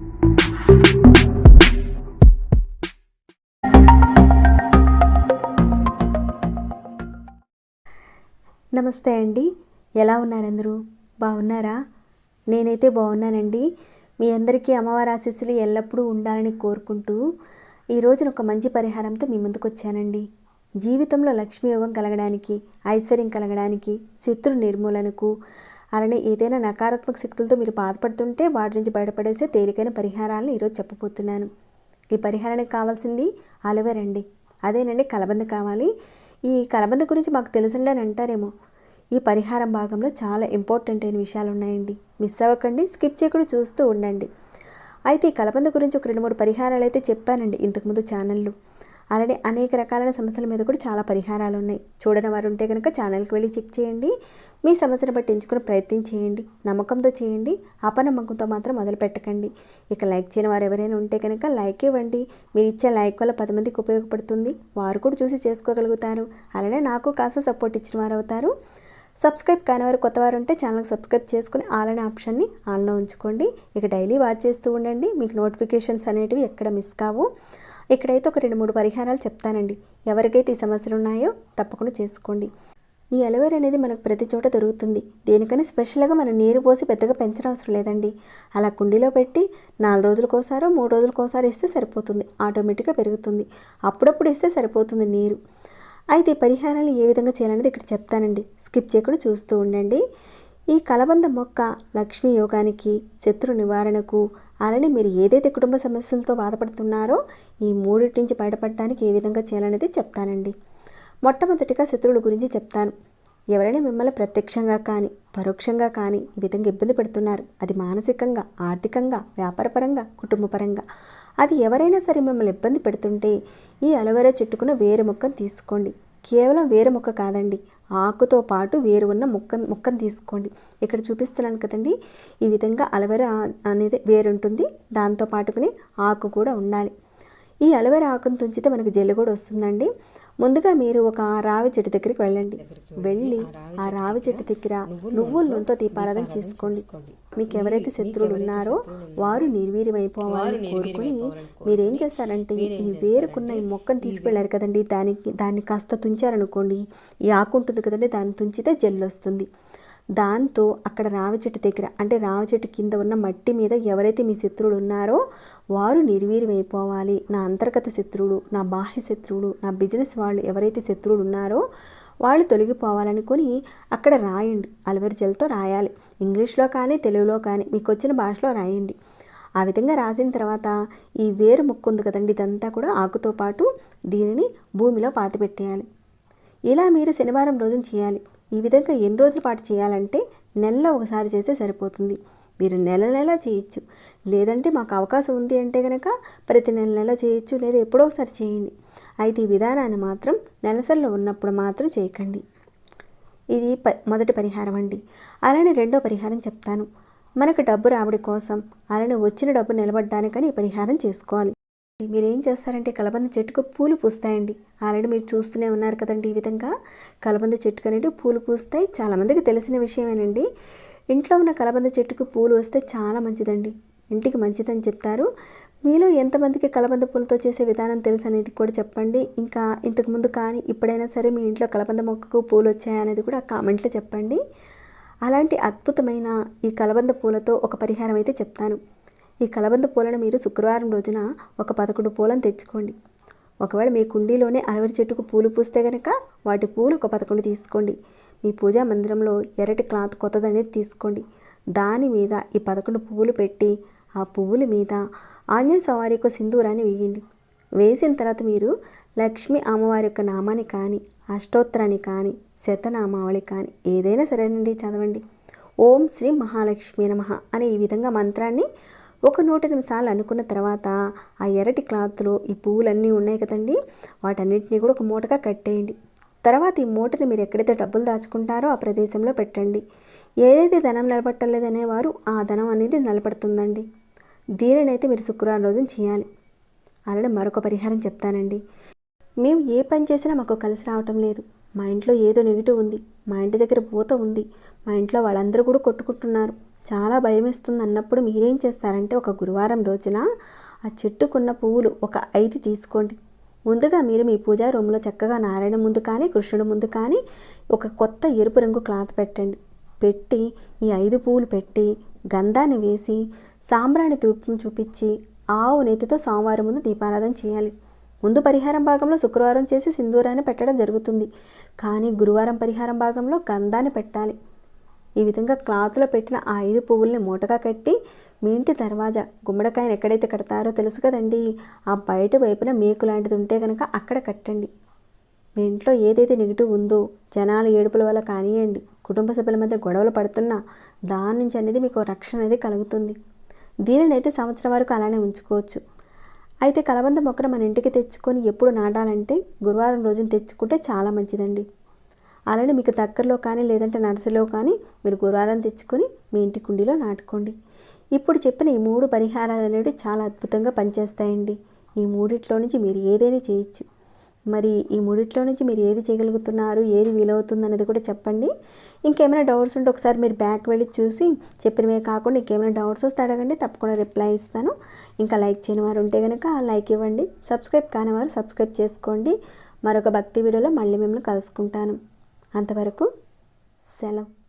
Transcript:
నమస్తే అండి. ఎలా ఉన్నారందరూ? బాగున్నారా? నేనైతే బాగున్నానండి. మీ అందరికీ అమ్మవారి ఆశీస్సులు ఎల్లప్పుడూ ఉండాలని కోరుకుంటూ ఈ రోజున ఒక మంచి పరిహారంతో మీ ముందుకు వచ్చానండి. జీవితంలో లక్ష్మీ యోగం కలగడానికి ఐశ్వర్యం కలగడానికి శత్రు నిర్మూలనకు అలానే ఏదైనా నకారాత్మక శక్తులతో మీరు బాధపడుతుంటే వాటి నుంచి బయటపడేసే తేలికైన పరిహారాలను ఈరోజు చెప్పబోతున్నాను. ఈ పరిహారానికి కావాల్సింది అలవేరా అదేనండి కలబంద కావాలి. ఈ కలబంద గురించి మాకు తెలుసండి అని అంటారేమో. ఈ పరిహారం భాగంలో చాలా ఇంపార్టెంట్ అయిన విషయాలు ఉన్నాయండి. మిస్ అవ్వకండి స్కిప్ చేయకుండా చూస్తూ ఉండండి. అయితే ఈ కలబంద గురించి ఒక రెండు మూడు పరిహారాలు అయితే చెప్పానండి ఇంతకుముందు ఛానల్లో. అలానే అనేక రకాలైన సమస్యల మీద కూడా చాలా పరిహారాలు ఉన్నాయి చూడని వారు ఉంటే కనుక ఛానల్కి వెళ్ళి చెక్ చేయండి. మీ సమస్యను బట్టి ఎంచుకునే ప్రయత్నం చేయండి. నమ్మకంతో చేయండి. అపనమ్మకంతో మాత్రం మొదలు పెట్టకండి ఇక లైక్ చేయని వారు ఎవరైనా ఉంటే కనుక లైక్ ఇవ్వండి. మీరు ఇచ్చే లైక్ వల్ల పది మందికి ఉపయోగపడుతుంది. వారు కూడా చూసి చేసుకోగలుగుతారు. అలానే నాకు కాస్త సపోర్ట్ ఇచ్చిన వారు అవుతారు. సబ్స్క్రైబ్ కాని వారు కొత్త వారు ఉంటే ఛానల్కి సబ్స్క్రైబ్ చేసుకుని ఆల్ అనే ఆప్షన్ని ఆన్లో ఉంచుకోండి. ఇక డైలీ వాచ్ చేస్తూ ఉండండి. మీకు నోటిఫికేషన్స్ అనేటివి ఎక్కడ మిస్ కావు. ఇక్కడైతే ఒక రెండు మూడు పరిహారాలు చెప్తానండి. ఎవరికైతే ఈ సమస్యలు ఉన్నాయో తప్పకుండా చేసుకోండి. ఈ అలోవేరా అనేది మనకు ప్రతి చోట దొరుకుతుంది. దేనికని స్పెషల్గా మనం నీరు పోసి పెద్దగా పెంచడం అవసరం లేదండి. అలా కుండీలో పెట్టి నాలుగు రోజులకోసారో మూడు రోజులకోసారి ఇస్తే సరిపోతుంది. ఆటోమేటిక్గా పెరుగుతుంది. అప్పుడప్పుడు ఇస్తే సరిపోతుంది నీరు. అయితే ఈ పరిహారాలు ఏ విధంగా చేయాలనేది ఇక్కడ చెప్తానండి. స్కిప్ చేయకుండా చూస్తూ ఉండండి. ఈ కలబంద మొక్క లక్ష్మీ యోగానికి శత్రు నివారణకు అలానే మీరు ఏదైతే కుటుంబ సమస్యలతో బాధపడుతున్నారో ఈ మూడింటి నుంచి బయటపడడానికి ఏ విధంగా చేయాలనేది చెప్తానండి. మొట్టమొదటిగా శత్రువుల గురించి చెప్తాను. ఎవరైనా మిమ్మల్ని ప్రత్యక్షంగా కానీ పరోక్షంగా కానీ ఈ విధంగా ఇబ్బంది పెడుతున్నారు. అది మానసికంగా ఆర్థికంగా వ్యాపారపరంగా కుటుంబపరంగా. అది ఎవరైనా సరే మిమ్మల్ని ఇబ్బంది పెడుతుంటే ఈ అలోవెరా చెట్టుకున్న వేరే మొక్కను తీసుకోండి. కేవలం వేరే మొక్క కాదండి ఆకుతో పాటు వేరు ఉన్న మొక్క మొక్కను తీసుకోండి. ఇక్కడ చూపిస్తున్నాను కదండి ఈ విధంగా అలవేరా అనేది వేరు ఉంటుంది దాంతో పాటుకుని ఆకు కూడా ఉండాలి. ఈ అలవేరా ఆకును తుంచితే మనకు జల్లు కూడా వస్తుందండి. ముందుగా మీరు ఒక రావి చెట్టు దగ్గరికి వెళ్ళండి. వెళ్ళి ఆ రావి చెట్టు దగ్గర నువ్వుల నూనెతో దీపారాధన చేసుకోండి. మీకు ఎవరైతే శత్రువులు ఉన్నారో వారు నిర్వీర్యమైపోవాలని కోరుకుని మీరేం చేస్తారంటే ఈ వేరుకున్న ఈ మొక్కను తీసుకెళ్ళారు కదండి. దానికి దాన్ని కాస్త తుంచారనుకోండి ఈ ఆకు ఉంటుంది కదండి దాన్ని తుంచితే జల్లు వస్తుంది. దాంతో అక్కడ రావి చెట్టు దగ్గర అంటే రావి చెట్టు కింద ఉన్న మట్టి మీద ఎవరైతే మీ శత్రువులు ఉన్నారో వారు నిర్వీర్యమైపోవాలి. నా అంతర్గత శత్రువులు నా బాహ్య శత్రువులు నా బిజినెస్ వాళ్ళు ఎవరైతే శత్రువులు ఉన్నారో వాళ్ళు తొలగిపోవాలనుకొని అక్కడ రాయండి. అలవరి జెల్తో రాయాలి. ఇంగ్లీష్లో కానీ తెలుగులో కానీ మీకు వచ్చిన భాషలో రాయండి. ఆ విధంగా రాసిన తర్వాత ఈ వేరు ముక్కు ఉంది కదండి ఇదంతా కూడా ఆకుతో పాటు దీనిని భూమిలో పాతిపెట్టేయాలి ఇలా మీరు శనివారం రోజున చేయాలి. ఈ విధంగా ఎన్ని రోజుల పాటు చేయాలంటే నెలలో ఒకసారి చేస్తే సరిపోతుంది. మీరు నెల నెల చేయొచ్చు. లేదంటే మాకు అవకాశం ఉంది అంటే కనుక ప్రతి నెల నెల చేయొచ్చు లేదా ఎప్పుడో ఒకసారి చేయండి. అయితే ఈ విధానాన్ని మాత్రం నెలసరిలో ఉన్నప్పుడు మాత్రం చేయకండి. ఇది ప మొదటి పరిహారం అండి. అలానే రెండో పరిహారం చెప్తాను. మనకు డబ్బు రావడి కోసం అలానే వచ్చిన డబ్బు నిలబడడానికని ఈ పరిహారం చేసుకోవాలి. మీరు ఏం చేస్తారంటే కలబంద చెట్టుకు పూలు పూస్తాయండి. ఆల్రెడీ మీరు చూస్తూనే ఉన్నారు కదండి ఈ విధంగా. కలబంద చెట్టుకు అనేది పూలు పూస్తాయి. చాలామందికి తెలిసిన విషయమేనండి. ఇంట్లో ఉన్న కలబంద చెట్టుకు పూలు వస్తే చాలా మంచిదండి. ఇంటికి మంచిదని చెప్తారు. మీలో ఎంతమందికి కలబంద పూలతో చేసే విధానం తెలుసు అనేది కూడా చెప్పండి. ఇంకా ఇంతకుముందు కానీ ఇప్పుడైనా సరే మీ ఇంట్లో కలబంద మొక్కకు పూలు వచ్చాయనేది కూడా కామెంట్లో చెప్పండి. అలాంటి అద్భుతమైన ఈ కలబంద పూలతో ఒక పరిహారం అయితే చెప్తాను. ఈ కలబంద పూలను మీరు శుక్రవారం రోజున ఒక పదకొండు పూలను తెచ్చుకోండి. ఒకవేళ మీ కుండీలోనే అరవరి చెట్టుకు పూలు పూస్తే కనుక వాటి పూలు ఒక పదకొండు తీసుకోండి. మీ పూజా మందిరంలో ఎర్రటి క్లాత్ కొత్తదనేది తీసుకోండి. దాని మీద ఈ పదకొండు పువ్వులు పెట్టి ఆ పువ్వుల మీద ఆంజనేయ స్వామి యొక్క సింధూరాన్ని వేయండి. వేసిన తర్వాత మీరు లక్ష్మి అమ్మవారి యొక్క నామాన్ని కానీ అష్టోత్తరాన్ని కానీ శతనామావళి కానీ ఏదైనా సరేనండి చదవండి. ఓం శ్రీ మహాలక్ష్మి నమ అనే ఈ విధంగా మంత్రాన్ని ఒక నూట ఎనిమిది సార్లు అనుకున్న తర్వాత ఆ ఎర్రటి క్లాత్లో ఈ పువ్వులన్నీ ఉన్నాయి కదండి. వాటన్నిటిని కూడా ఒక మూటగా కట్టేయండి. తర్వాత ఈ మూటని మీరు ఎక్కడైతే డబ్బులు దాచుకుంటారో ఆ ప్రదేశంలో పెట్టండి. ఏదైతే ధనం నిలబట్టలేదనేవారు ఆ ధనం అనేది నిలబడుతుందండి. దీనినైతే మీరు శుక్రవారం రోజున చేయాలి. అలానే మరొక పరిహారం చెప్తానండి. మేము ఏ పని చేసినా మాకు కలిసి రావటం లేదు. మా ఇంట్లో ఏదో నెగిటివ్ ఉంది. మా ఇంటి దగ్గర పూత ఉంది. మా ఇంట్లో వాళ్ళందరూ కూడా కొట్టుకుంటున్నారు. చాలా భయం ఇస్తుంది అన్నప్పుడు మీరేం చేస్తారంటే ఒక గురువారం రోజున ఆ చెట్టుకున్న పువ్వులు ఒక ఐదు తీసుకోండి. ముందుగా మీరు మీ పూజా రూమ్లో చక్కగా నారాయణ ముందు కానీ కృష్ణుడు ముందు కానీ ఒక కొత్త ఎరుపు రంగు క్లాత్ పెట్టండి. పెట్టి ఈ ఐదు పువ్వులు పెట్టి గంధాన్ని వేసి సాంబ్రాణి తూపం చూపించి ఆవు నెత్తితో సోమవారం ముందు దీపారాధన చేయాలి. ముందు పరిహారం భాగంలో శుక్రవారం చేసి సింధూరాన్ని పెట్టడం జరుగుతుంది. కానీ గురువారం పరిహారం భాగంలో గంధాన్ని పెట్టాలి. ఈ విధంగా క్లాత్లో పెట్టిన ఆ ఐదు పువ్వుల్ని మూటగా కట్టి మీ ఇంటి దర్వాజా గుమ్మడికాయను ఎక్కడైతే కడతారో తెలుసు కదండి. ఆ బయట వైపున మేకు లాంటిది ఉంటే కనుక అక్కడ కట్టండి. మీ ఇంట్లో ఏదైతే నెగిటివ్ ఉందో జనాల ఏడుపుల వల్ల కానివ్వండి కుటుంబ సభ్యుల మధ్య గొడవలు పడుతున్నా దాని నుంచి అనేది మీకు రక్షణ అనేది కలుగుతుంది. దీనిని అయితే సంవత్సరం వరకు అలానే ఉంచుకోవచ్చు. అయితే కలబంద మొక్కను మన ఇంటికి తెచ్చుకొని ఎప్పుడు నాటాలంటే గురువారం రోజున తెచ్చుకుంటే చాలా మంచిదండి. అలానే మీకు దగ్గరలో కానీ లేదంటే నర్సరీలో కానీ మీరు గురువారం తెచ్చుకొని మీ ఇంటి కుండీలో నాటుకోండి. ఇప్పుడు చెప్పిన ఈ మూడు పరిహారాలు అనేవి చాలా అద్భుతంగా పనిచేస్తాయండి. ఈ మూడిట్లో నుంచి మీరు ఏదైనా చేయొచ్చు. మరి ఈ మూడిట్లో నుంచి మీరు ఏది చేయగలుగుతున్నారు ఏది వీలవుతుంది అనేది కూడా చెప్పండి. ఇంకేమైనా డౌట్స్ ఉంటే ఒకసారి మీరు బ్యాక్ వెళ్ళి చూసి చెప్పినవే కాకుండా ఇంకేమైనా డౌట్స్ వస్తే అడగండి తప్పకుండా రిప్లై ఇస్తాను. ఇంకా లైక్ చేయని వారు ఉంటే కనుక లైక్ ఇవ్వండి సబ్స్క్రైబ్ కాని వారు సబ్స్క్రైబ్ చేసుకోండి. మరొక భక్తి వీడియోలో మళ్ళీ మిమ్మల్ని కలుసుకుంటాను. అంతవరకు సెలవు.